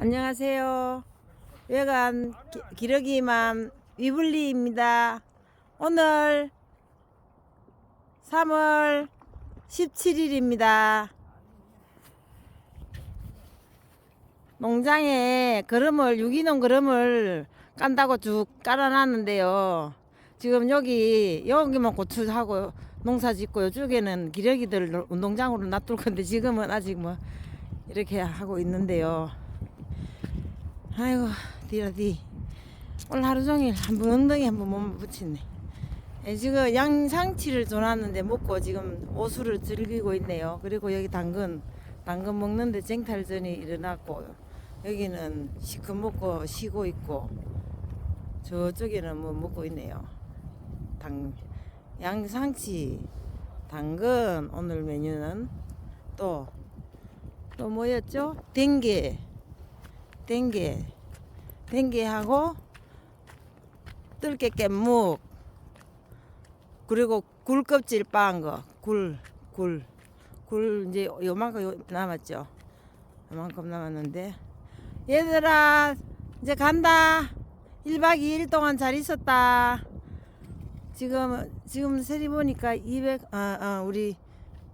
안녕하세요. 외관 기- 기러기맘 위블리입니다. 오늘 3월 17일입니다. 농장에 거름을 유기농 거름을 깐다고 쭉 깔아놨는데요. 지금 여기 여기만 고추하고 농사 짓고 이쪽에는 기러기들 운동장으로 놔둘 건데 지금은 아직 뭐 이렇게 하고 있는데요. 아이고 디라디 오늘 하루 종일 한번 엉덩이 한번 몸 붙이네. 예, 지금 양상치를 줘놨는데 먹고 지금 오수를 즐기고 있네요. 그리고 여기 당근 당근 먹는데 쟁탈전이 일어났고 여기는 시커 먹고 쉬고 있고 저쪽에는 뭐 먹고 있네요. 당 양상치 당근 오늘 메뉴는 또 또 뭐였죠? 댕게 댕게 댕게 하고 뜰게 깻묵 그리고 굴 껍질 빻은 거굴 굴. 굴 이제 요만큼 요- 남았죠. 요만큼 남았는데. 얘들아 이제 간다. 1박 2일 동안 잘 있었다. 지금 지금 세리 보니까 200 아, 아 우리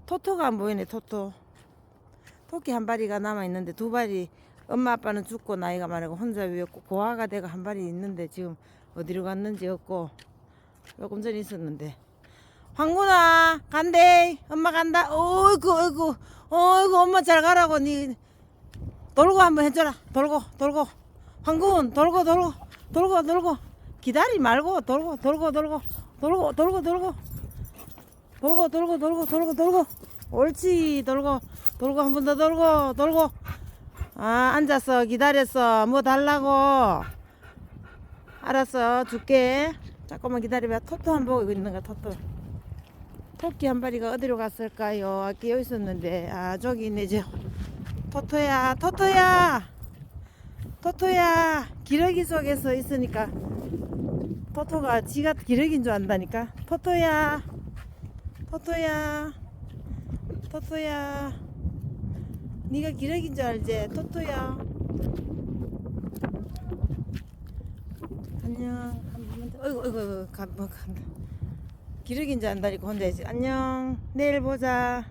토토가 안 보이네 토토. 토끼 한 마리가 남아 있는데 두 마리 엄마 아빠는 죽고 나이가 많고 혼자 위었고 고아가 돼가 한 마리 있는데 지금 어디로 갔는지 없고 조금 전에 있었는데. 황군아 간대. 엄마 간다. 어이구 어이구. 어이구 엄마 잘 가라고. 니 돌고 한번 해줘라. 돌고 돌고. 황군 돌고 돌고. 돌고 돌고. 기다리 말고 돌고 돌고 돌고. 돌고 돌고 돌고. 돌고 돌고 돌고 돌고 돌고. 옳지 돌고. 돌고 한 번 더 돌고 돌고 아 앉았어 기다렸어. 뭐 달라고? 알았어 줄게. 잠깐만 기다려봐. 토토 한번 보고 있는가 토토. 토끼 한 마리가 어디로 갔을까요? 아까 여기 있었는데. 아 저기 있네 저. 토토야 토토야! 토토야! 기러기 속에서 있으니까. 토토가 지가 기러기인 줄 안다니까. 토토야! 토토야! 토토야 네가 기러기인 줄 알지? 토토야. 안녕. 어이구 어이구 어이구 가, 뭐 간다 기러기인 줄 안다니까 혼자 있지. 안녕. 내일 보자